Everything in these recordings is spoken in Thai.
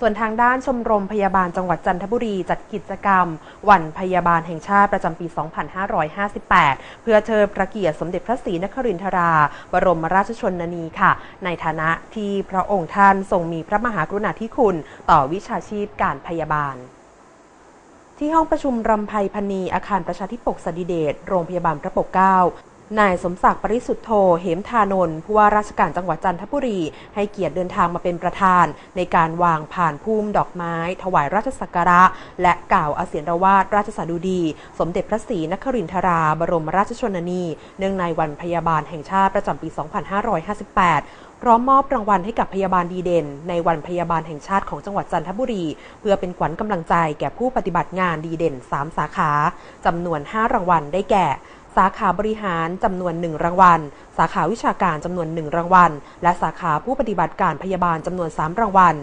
ส่วนทางด้านชมรมพยาบาลจังหวัดจันทบุรีจัดกิจกรรม วันพยาบาลแห่งชาติประจำปี 2558 เพื่อเชิดพระเกียรติสมเด็จพระศรีนครินทรา บรมราชชนนีค่ะ ในฐานะที่พระองค์ท่านทรงมีพระมหากรุณาธิคุณ ต่อวิชาชีพการพยาบาลที่ห้องประชุมรำไพพณีอาคารประชาธิปกสดิเดชโรงพยาบาลพระปกเกล้า นายสมศักดิ์ปริสุทธโธเหมธานนท์ผู้ว่าราชการจังหวัดจันทบุรี ให้เกียรติเดินทางมาเป็นประธาน ในการวางผ่านพุ่มดอกไม้ ถวายราชสักการะ และกล่าวอาเสียนรวาดราชสาดุดี สมเด็จพระศรีนครินทรา บรมราชชนนี เนื่องในวันพยาบาลแห่งชาติประจำปี 2558พร้อมมอบรางวัลให้กับพยาบาลดีเด่น ในวันพยาบาลแห่งชาติของจังหวัดจันทบุรี เพื่อเป็นขวัญกำลังใจแก่ผู้ปฏิบัติงานดีเด่น 3 สาขาจำนวน 5 รางวัลได้แก่ สาขาบริหารจำนวน 1 รางวัล สาขาวิชาการจำนวน 1 รางวัล และสาขาผู้ปฏิบัติการพยาบาลจำนวน 3 รางวัล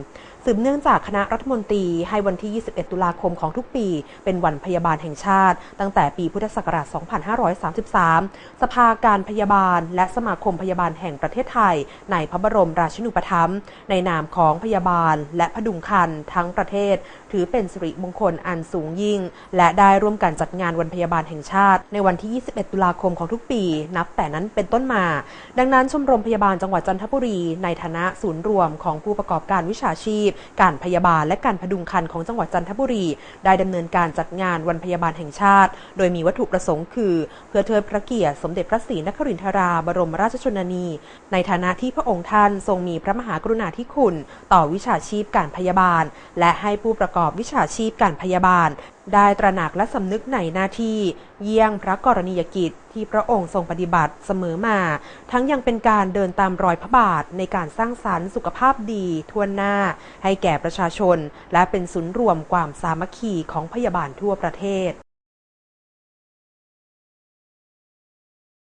สืบเนื่องจากคณะรัฐมนตรีให้วันที่ 21 ตุลาคมของทุกปี เป็นวันพยาบาลแห่งชาติ ตั้งแต่ปีพุทธศักราช 2533 สภาการพยาบาล และสมาคมพยาบาลแห่งประเทศไทย ในพระบรมราชินูปถัมภ์ในนามของพยาบาล และพดุงคันทั้งประเทศ ถือเป็นสิริมงคลอันสูงยิ่ง และได้ร่วมกันจัดงานวันพยาบาลแห่งชาติ ในวันที่ 21 ตุลาคมของทุกปี นับแต่นั้นเป็นต้นมาดังนั้นชมรมพยาบาลจังหวัดจันทบุรี ในฐานะศูนย์รวมของผู้ประกอบการวิชาชีพ การพยาบาลและการพดุงคันของจังหวัดจันทบุรี ได้ดำเนินการจัดงานวันพยาบาลแห่งชาติ โดยมีวัตถุประสงค์คือ เพื่อเทิดพระเกียรติสมเด็จพระศรีนครินทราบรมราชชนนี ในฐานะที่พระองค์ท่านทรงมีพระมหากรุณาธิคุณ ต่อวิชาชีพการพยาบาล และให้ผู้ประกอบวิชาชีพการพยาบาลได้ตระหนักและสำนึกในหน้าที่เยี่ยงพระกรณียกิจที่พระองค์ทรงปฏิบัติเสมอมา ทั้งยังเป็นการเดินตามรอยพระบาทในการสร้างสรรค์สุขภาพดีทั่วหน้า ให้แก่ประชาชน และเป็นศูนย์รวมความสามัคคีของพยาบาลทั่วประเทศ